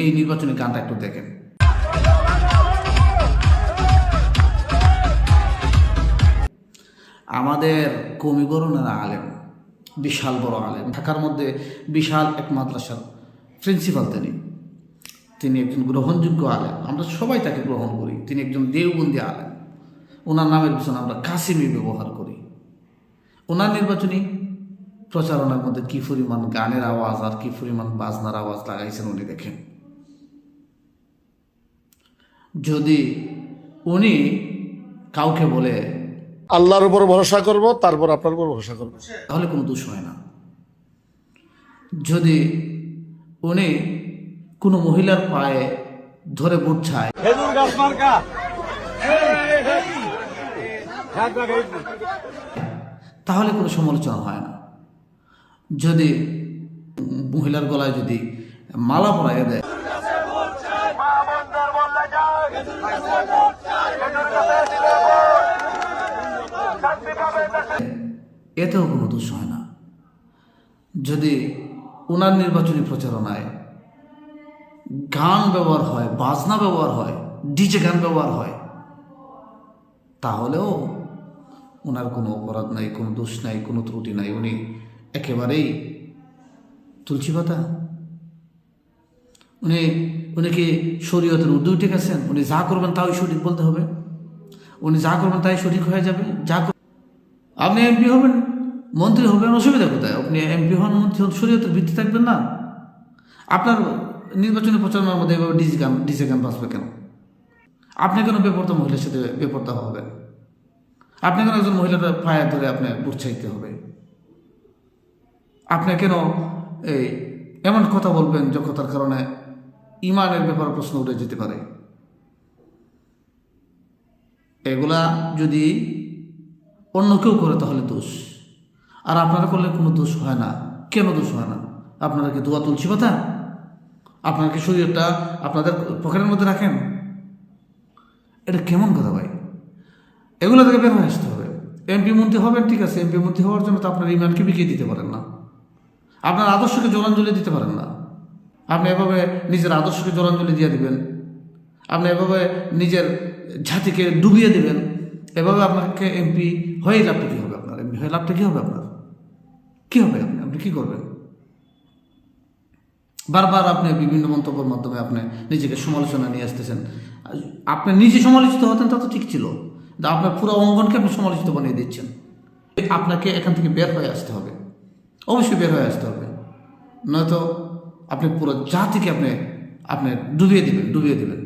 এই নির্বাচনী গানটা একটু দেখেন। আমাদের কবিবরণের আলেম, বিশাল বড় আলেম। ঢাকার মধ্যে বিশাল এক মাদ্রাসার প্রিন্সিপাল তিনি। তিনি একজন গ্রহণযোগ্য আলেম। আমরা সবাই তাকে গ্রহণ করি। তিনি একজন দেওবন্দি আলেম। ওনার নামের পিছনে আমরা কাসিমি ব্যবহার করি। ওনার নির্বাচনী প্রচারণার মধ্যে কী পরিমাণ গানের আওয়াজ আর কী পরিমাণ বাজনার আওয়াজ লাগাইছেন উনি দেখেন। যদি উনি কাউকে বলে আল্লাহর উপর ভরসা করব তারপর আপনার উপর ভরসা করব। তাহলে কোনো দোষ হয় না। যদি উনি কোনো মহিলার পায়ে ধরে বুট ছায় খেজুর গাছ মার্কা। তাহলে কোনো সমালোচনা হয় না। যদি মহিলার গলায় যদি মালা পরাইয়া দেয় এতেও কোনো দোষ হয় না। যদি ওনার নির্বাচনী প্রচারণায় গান ব্যবহার হয়, বাজনা ব্যবহার হয়, ডিজে গান ব্যবহার হয়, তাহলেও ওনার কোনো অপরাধ নাই, কোনো দোষ নাই, কোনো ত্রুটি নাই। উনি একেবারেই তুলসী পাতা। উনি উনি কি শরীয়তের উর্দু উঠে গেছেন উনি যা করবেন তাই সঠিক বলতে হবে। উনি যা করবেন তাই সঠিক হয়ে যাবে। যা আপনি এমপি হবেন, মন্ত্রী হবেন, অসুবিধা কোথায়? আপনি এমপি হন, মন্ত্রী হন, শরীয়তের ভিত্তি থাকবেন না। আপনার নির্বাচনী প্রচারণার মধ্যে এভাবে ডিজি গান ডিজে গান বাঁচবে কেন? আপনি কেন বেপরতা মহিলার সাথে বেপরতা হবেন? আপনি কেন একজন মহিলার পায়ে ধরে আপনার উৎসাহিত হবে? আপনি কেন এই এমন কথা বলবেন যে কথার কারণে ইমানের ব্যাপারে প্রশ্ন উঠে যেতে পারে। এগুলা যদি অন্য কেউ করে তাহলে দোষ। আর আপনারা করলে কোনো দোষ হয় না। কেন দোষ হয় না? আপনারা কি দোয়া তুলছি কথা? আপনারা কি শরীরটা আপনাদের পকেটের মধ্যে রাখেন? এটা কেমন কথা ভাই? এগুলো থেকে বের হয়ে আসতে হবে। এমপি মন্ত্রী হবেন, ঠিক আছে, এমপি মন্ত্রী হওয়ার জন্য তো আপনার ইমানকে বিকিয়ে দিতে পারেন না। আপনার আদর্শকে জলাঞ্জলি দিতে পারেন না। আপনি এভাবে নিজের আদর্শকে জলাঞ্জলি দিয়ে দিবেন। আপনি এভাবে নিজের জাতিকে ডুবিয়ে দিবেন। এভাবে আপনাকে এমপি হয়ে লাভটা কী হবে আপনার? এমপি হয়ে লাভটা কী হবে আপনার? কী হবে আপনি? আপনি কী করবেন? বারবার আপনি বিভিন্ন মন্তব্যের মাধ্যমে আপনি নিজেকে সমালোচনা নিয়ে আসতেছেন। আপনি নিজে সমালোচিত হতেন, তা তো ঠিক ছিল। আপনার পুরো অঙ্গনকে আপনি সমালোচিত বানিয়ে দিচ্ছেন। আপনাকে এখান থেকে বের হয়ে আসতে হবে। অবশ্যই বের হয়ে আসতে হবে। নয়তো আপনি পুরো জাতিকে আপনি আপনি ডুবিয়ে দিবেন ডুবিয়ে দিবেন